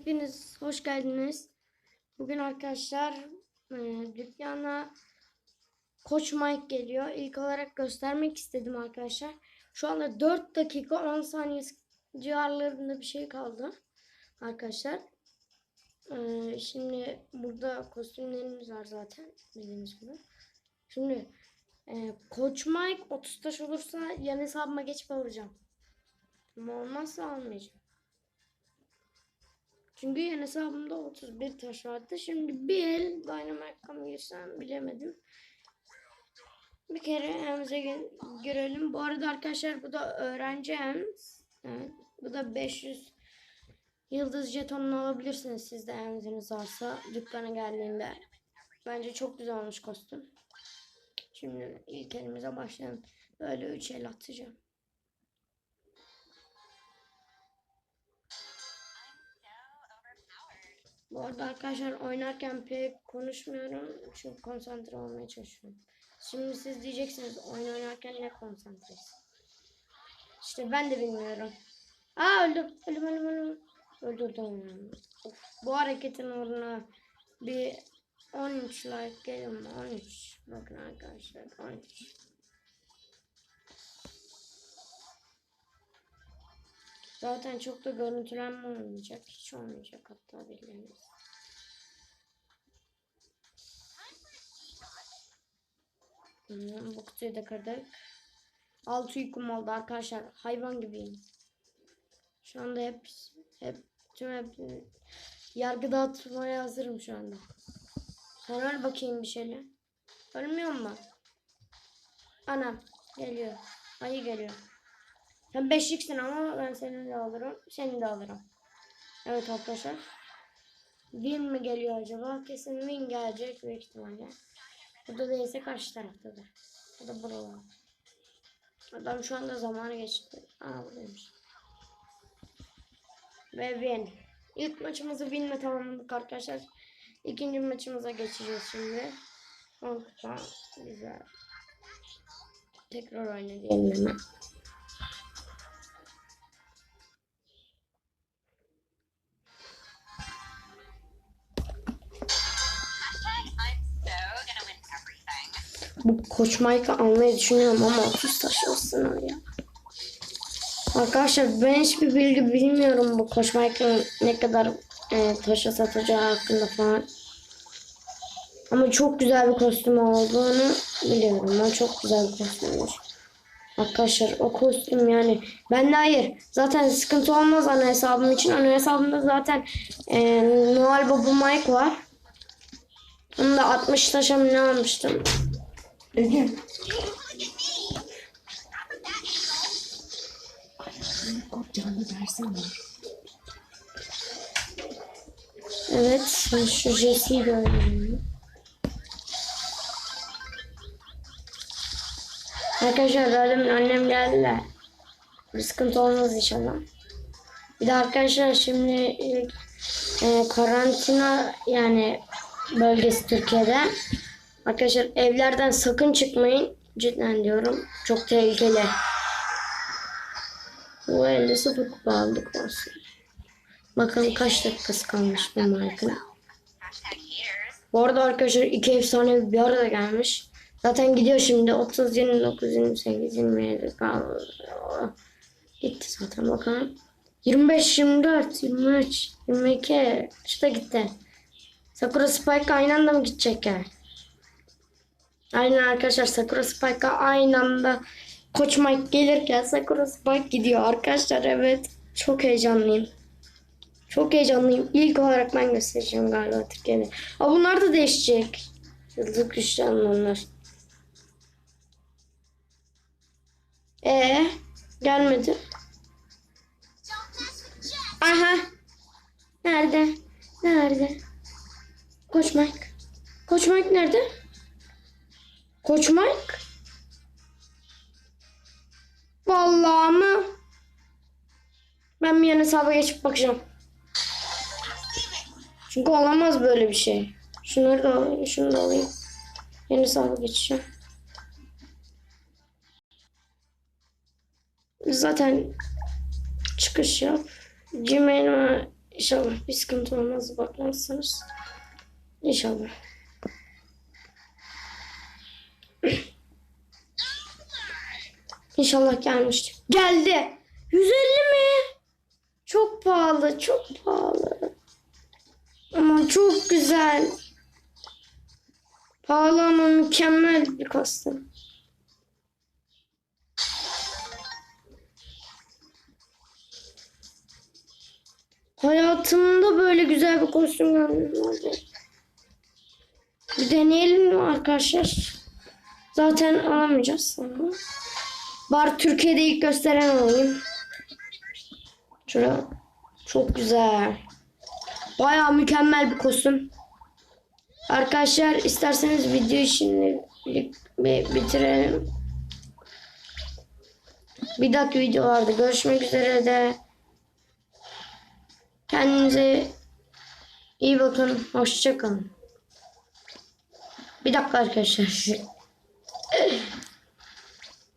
Hepiniz hoş geldiniz. Bugün arkadaşlar e, dükkana Koç Mike geliyor. İlk olarak göstermek istedim arkadaşlar. Şu anda 4 dakika 10 saniye civarlarında bir şey kaldı. Arkadaşlar. E, şimdi burada kostümlerimiz var zaten. Bildiğiniz gibi. Şimdi e, Koç Mike 30 taş olursa yan hesabıma geçip alacağım. Ama olmazsa almayacağım. Çünkü yan hesabımda 31 taş vardı. Şimdi bir el Dynamite mı girsem bilemedim. Bir kere gi- girelim. Bu arada arkadaşlar bu da öğrenci evimiz. Evet, bu da 500 yıldız jetonunu alabilirsiniz siz de eviniz varsa dükkana geldiğinde. Bence çok güzel olmuş kostüm. Şimdi ilk elimize başlayalım. Böyle 3 el atacağım. Bu arada arkadaşlar oynarken pek konuşmuyorum çünkü konsantre olmaya çalışıyorum. Şimdi siz diyeceksiniz oyun oynarken ne konsantresi? İşte ben de bilmiyorum. Aa öldüm. Öldüm öldüm öldüm. Öldürdüm. Of, bu hareketin uğruna bir 13 like gelir mi? 13. Bakın arkadaşlar 13. Zaten çok da görüntülenme olmayacak. Hiç olmayacak hatta bildiğiniz. Bu kutuyu da kırdık. Altı yüküm oldu arkadaşlar. Hayvan gibiyim. Şu anda hep hep tüm hep yargı dağıtmaya hazırım şu anda. Sen öl bakayım bir şeyle. Ölmüyor mu? Anam geliyor. Ayı geliyor. Sen beşliksin ama ben seni de alırım. Seni de alırım. Evet arkadaşlar. Win mi geliyor acaba? Kesin win gelecek büyük ihtimalle. Burada değilse karşı taraftadır. Ya da buralar. Adam şu anda zamanı geçti. Aa buradaymış. Ve win. İlk maçımızı winle tamamladık arkadaşlar. İkinci maçımıza geçeceğiz şimdi. Olta. Güzel. Tekrar oynayalım hemen. Bu Koç Mike'ı almayı düşünüyorum ama 30 taş olsun ya. Arkadaşlar ben hiçbir bilgi bilmiyorum bu Koç Mike'ın ne kadar e, taşa satacağı hakkında falan. Ama çok güzel bir kostüm olduğunu biliyorum. O çok güzel bir kostümmüş. Arkadaşlar o kostüm yani ben de hayır. Zaten sıkıntı olmaz ana hesabım için. Ana hesabımda zaten e, Noel Baba Mike var. Onu da 60 taşa ne almıştım. Ege. Kopacağını versene. Evet, şu Jesse'yi de. Arkadaşlar zaten annem geldiler. Bir sıkıntı olmaz inşallah. Bir de arkadaşlar şimdi e, karantina yani bölgesi Türkiye'de. Arkadaşlar evlerden sakın çıkmayın. Cidden diyorum. Çok tehlikeli. Bu elde sıfır kupa aldık olsun. Bakalım kaç dakikası kalmış bu markın. Bu arada arkadaşlar iki efsane bir arada gelmiş. Zaten gidiyor şimdi 30, 29, 28, 27 kaldı. Gitti zaten bakalım. 25, 24, 23, 22. Şu da gitti. Sakura Spike aynı anda mı gidecek yani? Aynen arkadaşlar Sakura Spike'a aynı anda Koç Mike gelirken Sakura Spike gidiyor. Arkadaşlar evet çok heyecanlıyım. Çok heyecanlıyım. İlk olarak ben göstereceğim galiba Türkiye'de. Aa bunlar da değişecek. Yıldız güçlü anlamlar. Ee gelmedi. Aha. Nerede? Nerede? Koç Mike. Koç Mike nerede? Koç Mike? Vallahi mı? Ben bir yan hesaba geçip bakacağım. Çünkü olamaz böyle bir şey. Şunları da alayım, şunu da alayım. Yeni hesaba geçeceğim. Zaten çıkış yap. Gmail'ime İnşallah bir sıkıntı olmaz bakmazsanız. İnşallah. İnşallah gelmiştir. Geldi. 150 mi? Çok pahalı, çok pahalı. Ama çok güzel. Pahalı ama mükemmel bir kostüm. Hayatımda böyle güzel bir kostüm görmedim. Bir deneyelim mi arkadaşlar? Zaten alamayacağız sonra. Bari Türkiye'de ilk gösteren olayım. Şuraya. Çok güzel. Baya mükemmel bir kostüm. Arkadaşlar isterseniz video şimdi bitirelim. Bir dahaki videolarda görüşmek üzere de. Kendinize iyi bakın. Hoşçakalın. Bir dakika arkadaşlar.